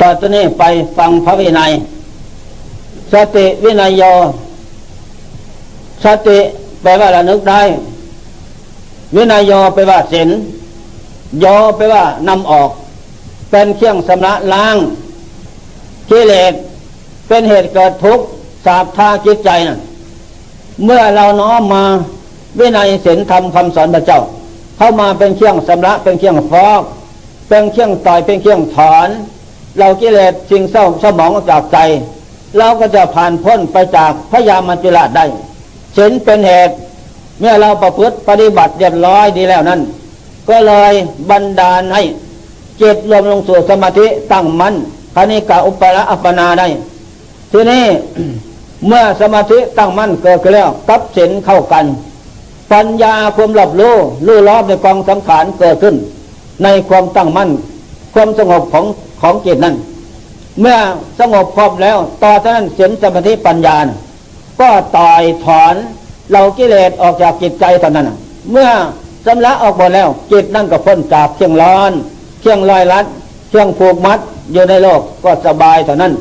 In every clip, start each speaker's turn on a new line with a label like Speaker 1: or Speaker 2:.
Speaker 1: ต่อจากนี้ไปฟังพระวินัย สติวินัยโยสติแปลว่าระนึกได้ วินัยโยแปลว่าศีลโยแปลว่านำออก เป็นเครื่องสำระล้างกิเลสเป็นเหตุเกิดทุกข์สาบทาจิตใจนะเมื่อเราน้อมมาวินัยศีลธรรมคำสอนพระเจ้า เข้ามาเป็นเครื่องสำระเป็นเครื่องฟอก เป็นเครื่องต่อยเป็นเครื่องถอน เรากิเลสสิ่งเศร้าสมองออกจากใจ เราก็จะผ่านพ้นไปจากพยามัจจุราชได้ศีลเป็นเหตุ เมื่อเราประพฤติปฏิบัติเรียบร้อยดีแล้วนั้น ก็เลยบันดาลให้จิตรวมลงสู่สมาธิตั้งมัน่นคณิกาอุปละอัปปนาได้ ทีนี้เมื่อสมาธิตั้งมั่นเกิดขึ้นแล้วกับศีลเข้ากัน ปัญญาความหลับรู้รู้รอบในกองสังขารเกิดขึ้น ในความตั้งมั่น ความสงบของของจิตนั้น เมื่อสงบพร้อมแล้ว ต่อจากนั้นศีลสมาธิปัญญาก็ต่อยถอนเรากิเลสออกจากจิตใจเท่านั้น เมื่อสำละออกหมดแล้ว จิตนั่นก็พ้นจากเครื่องร้อนเครื่องลอยลัดเครื่องผูกมัดอยู่ในโลกก็สบายเท่านั้น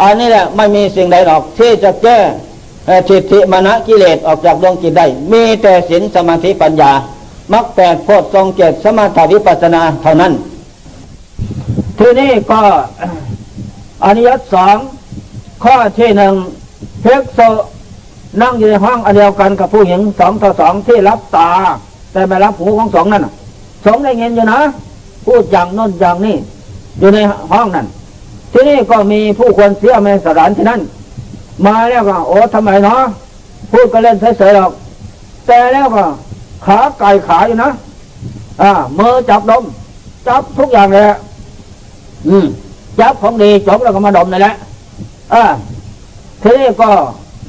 Speaker 1: อันนี้แหละไม่มีสิ่งใดหรอกที่จะแก้ทิฏฐิมณะกิเลสออกจากดวงจิตได้ มีแต่ศีลสมาธิปัญญา มักแปดโพชทรงเจตสมาธิวิปัสนาเท่านั้น ทีนี้ก็อนิยตสองข้อที่หนึ่งเพกโซนั่งอยู่ในห้องอันเดียวกันกับผู้หญิงสองต่อสองที่รับตา แต่ไม่รับหูของสองนั่นสองได้เงินอยู่นะ พูดอย่างน้นอย่างนี้ อยู่ในห้องนั้น ที่นี่ก็มีผู้ควรเสียในสถานที่นั้นมาแล้วก็โอ้ทำไมเนาะพูดก็เล่นเฉยๆหรอก แต่แล้วก็ ขาไก่ขาอยู่นะอ่ามือจับดม จับทุกอย่างเลยอะอืมจับของดีจบแล้วก็มาดมนั่นแหละอ่าทีนี้ก็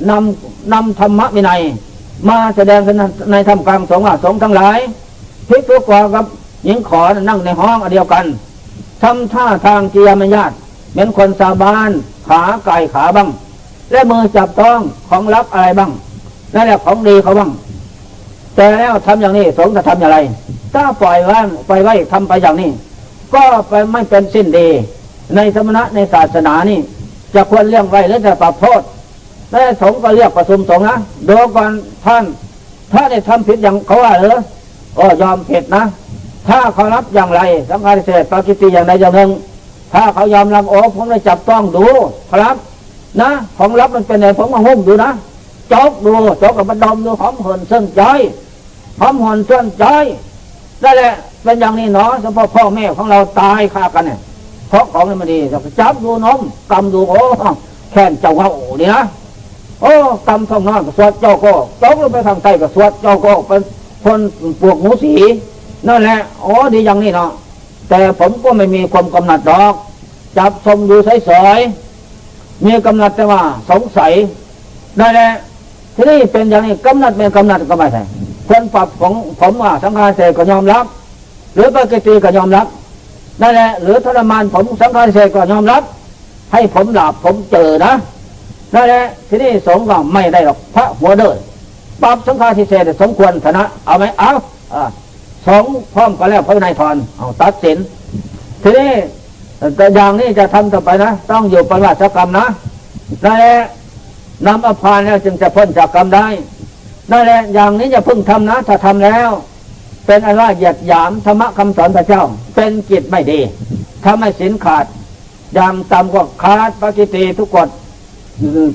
Speaker 1: นำนำธรรมะวินัย มาแสดงในธรรมกลางสงฆ์สงฆ์ทั้งหลายพิกทุกกว่ากับหญิงขอนั่งในห้องอันเดียวกันทำท่าทางเกียมญาติเหมือนคนสาบานขาไก่ขาบ้าง และมือจับต้องของลับอะไรบ้างนั่นแหละของดีเขาบ้าง แต่แล้วทำอย่างนี้สงฆ์จะทำอย่างไร ถ้าปล่อยไว้ปล่อยไว้ทำไปอย่างนี้ ก็ไปไม่เป็นสิ้นดี ในสมณะในศาสนานี่ จะควรเลี้ยงไว้หรือจะปรับโทษแม่สงฆ์ก็เรียกประชุมสงฆ์นะดูก่อนท่าน ถ้าได้ทำผิดอย่างเขาว่าเหรอโอ้ยอมผิดนะ ถ้าเขารับอย่างไรสังฆาริเศษปากิติอย่างใดอย่างหนึ่ง ถ้าเขายอมรับโอ้ผมได้จับต้องดูครับนะ ของรับมันเป็นไงผมมาหุ้มดูนะ จกดูจกกับมันดมดูหอมหอนเส้นใจหอมหอนเส้นใจนั่นแหละเป็นอย่างนี้เนาะเฉพาะพ่อแม่ของเราตายฆ่ากันเนี่ยเพราะของนี่มันดีจับดูน้มกำดูโอ้แค่นเจ้าเขาโอ้นี่นะโอ้กำทองนอนก็สวดเจ้าก็ตกลงไปทางใต้ก็สวดเจ้าก็เป็นคนปวกหมูสีนั่นแหละโอ้ดีอย่างนี้เนาะแต่ผมก็ไม่มีความกำหนัดดอก จับชมดูใสยๆมีกำหนัดแต่ว่าสงสัยนั่นแหละ ที่นี่เป็นอย่างนี้กำหนัดไม่กำหนัดก็ไม่ใช่คนปรับของผมว่าสังฆาเสกก็ยอมรับ หรือปกติก็ยอมรับนั่นแหละหรือทรมานผมสังฆาเสกก็ยอมรับ ให้ผมหลับผมเจอนะนั่นแหละที่นี่สงฆ์ก็ไม่ได้หรอกพระหัวเดินปรับสังฆาทิเศษสมควรชนะ เอาไหมเอาสองพร้อมกันแล้วพระนายทรเอาตัดสิน ทีนี้แต่อย่างนี้จะทำต่อไปนะ ต้องอยู่ปฏิบัติกรรมนะนั่นแหละ นำอภานแล้วจึงจะพ้นจากกรรมได้นั่นแหละอย่างนี้อย่าเพิ่งทำนะ ถ้าทำแล้ว เป็นอันว่าเหยียดหยามธรรมะคำสอนพระเจ้า เป็นกิจไม่ดีถ้าไม่สินขาดอย่างต่ำกว่าขาดปฏิติทุกกฎ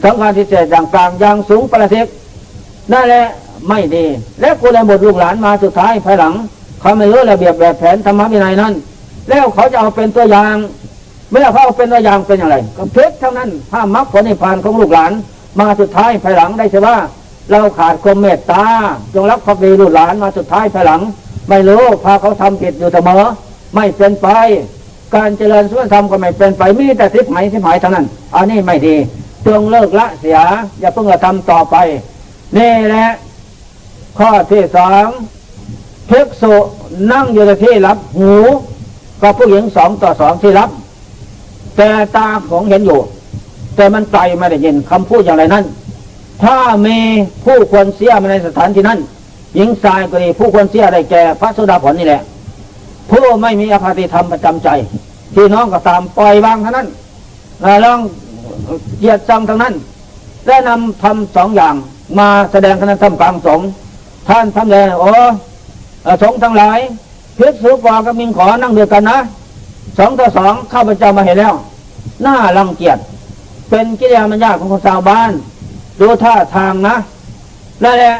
Speaker 1: สังฆาทิเศษอย่างกลางอย่างสูงประเทศนั่นแหละไม่ดี และกูเลยหมดลูกหลานมาสุดท้ายภายหลัง เขาไม่รู้ระเบียบแบบแผนธรรมะวินัยนั้น แล้วเขาจะเอาเป็นตัวอย่างเมื่อเขาเอาเป็นตัวอย่างเป็นอย่างไร ก็เพชรเท่านั้นห้ามมรรคผลนิพพานของลูกหลาน มาสุดท้ายภายหลังได้ใช่ว่า เราขาดความเมตตาจงรับความดีลูกหลานมาสุดท้ายภายหลัง ไม่รู้พาเขาทำผิดอยู่เสมอ ไม่เป็นไป การเจริญสุนธรรมก็ไม่เป็นไปมีแต่ทิพไหมทิพย์หายเท่านั้น อันนี้ไม่ดีจงเลิกละเสีย อย่าเพิ่งกระทำต่อไปนี่แหละข้อที่สองภิกษุนั่งอยู่ในที่รับหูกับผู้หญิงสองต่อสองที่รับ แต่ตาของเห็นอยู่ แต่มันไกลไม่ได้ยินคำพูดอย่างไรนั้น ถ้ามีผู้ควรเสียมาในสถานที่นั้นหญิงชายก็ดีผู้ควรเสียได้แก่พระสุดาผลนี่แหละ ผู้ไม่มีอคติธรรมประจำใจพี่น้องก็ตามปล่อยวางเท่านั้นแล้วลองเหยียดจังทั้งนั้น และนำทำสองอย่างมาแสดงคณะธรรมกลางสงท่านทำเลยโอ้เอ่อสงทั้งหลายพิษสุกว่ากับมิงขอนั่งเดียวกันนะสองต่อสองข้าพเจ้ามาเห็นแล้วน่ารังเกียจ เป็นกิริยามารยาของคนชาวบ้าน ดูท่าทางนะนั่นแหละ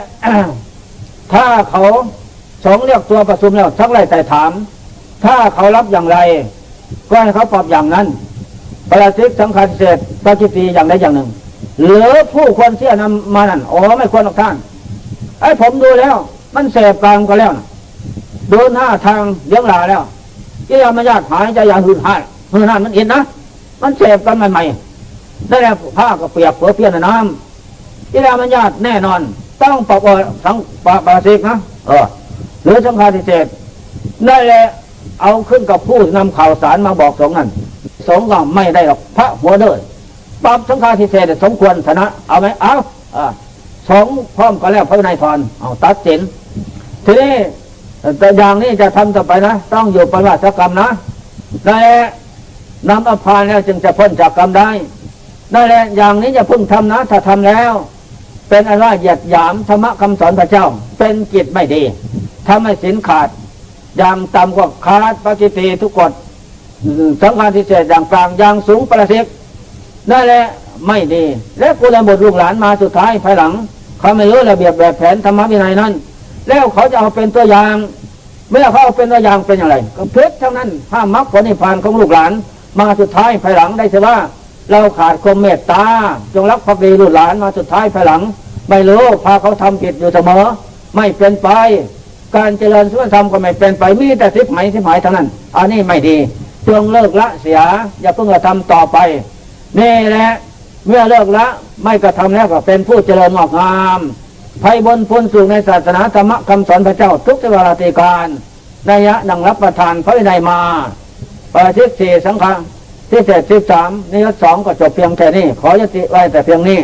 Speaker 1: ถ้าเขาสงเรียกตัวประชุมแล้วทักไรแต่ถาม ถ้าเขารับอย่างไร ก็ให้เขาปรับอย่างนั้นประสิทธิสังขารเศษปฏิปีอย่างใดอย่างหนึ่ง หรือผู้ควรเสียนำมานั่นอ๋อไม่ควรหรอกท่านไอ้ผมดูแล้ว มันเสพกลางก็แล้วนะดูหน้าทางเลี้ยงหลาแล้วที่ยามายาหายใจอย่าหืนหายหืนหายมันเห็นนะมันเสพกันใหม่ๆ ได้แล้วผ้าก็เปียกเปื้อเพี้ยนในน้ำที่ยามายาตแน่นอน ต้องปรับเอาสังปะปะสิกนะเออหรือสังฆาทิเศษได้แหละเอาขึ้นกับผู้นำข่าวสารมาบอกสงนั้นสงก็ไม่ได้หรอกพระหัวเดินปรับสังฆาทิเศษสมควรชนะ เอาไหมเอาอสงพร้อมกันแล้วพระนัยทรเอาตัดสินทีนี้แต่อย่างนี้จะทำต่อไปนะ ต้องอยู่ปฏิบัติกรรมนะนั่นแหละนำอภานแล้วจึงจะพ้นจากกรรมได้ นั่นแหละอย่างนี้จะพึ่งทำนะถ้าทำแล้ว เป็นอันว่าเหยียดหยามธรรมะคำสอนพระเจ้า เป็นกิจไม่ดีทำให้สินขาด อย่างต่ำกว่าขาดปฏิตีทุกกฎสังฆาทิเศษอย่างกลางอย่างสูงประสิทธิ์นั่นแหละไม่ดี และกุลบุตรลูกหลานมาสุดท้ายภายหลัง เขาไม่รู้ระเบียบแบบแผนธรรมวินัยนั้น แล้วเขาจะเอาเป็นตัวอย่างเมื่อเขาเอาเป็นตัวอย่างเป็นอย่างไร ก็เพชรทั้งนั้นห้ามมรรคผลนิพพานของลูกหลาน มาสุดท้ายภายหลังได้เสียว่า เราขาดความเมตตา จงรักภักดีลูกหลานมาสุดท้ายภายหลัง ไม่รู้พาเขาทำผิดอยู่เสมอ ไม่เป็นไป การเจริญสุนธรรมก็ไม่เป็นไปมีแต่ทิพย์ไหมทิพย์หมายเท่านั้น อันนี้ไม่ดีจงเลิกละเสีย อย่าเพิ่งกระทำต่อไปนี่แหละเมื่อเลิกละไม่กระทำแล้วก็เป็นผู้เจริญงอกงามภัยบนพ้นสูงในศาสนาธรรมคำสอนพระเจ้าทุกเวลาติการนัยะนังรับประทานพระวินัยมาปฏิทิสี่สังฆา ที่เศษที่สามนิยตสองก็จบเพียงแค่นี้ ขอยติไว้แต่เพียงนี้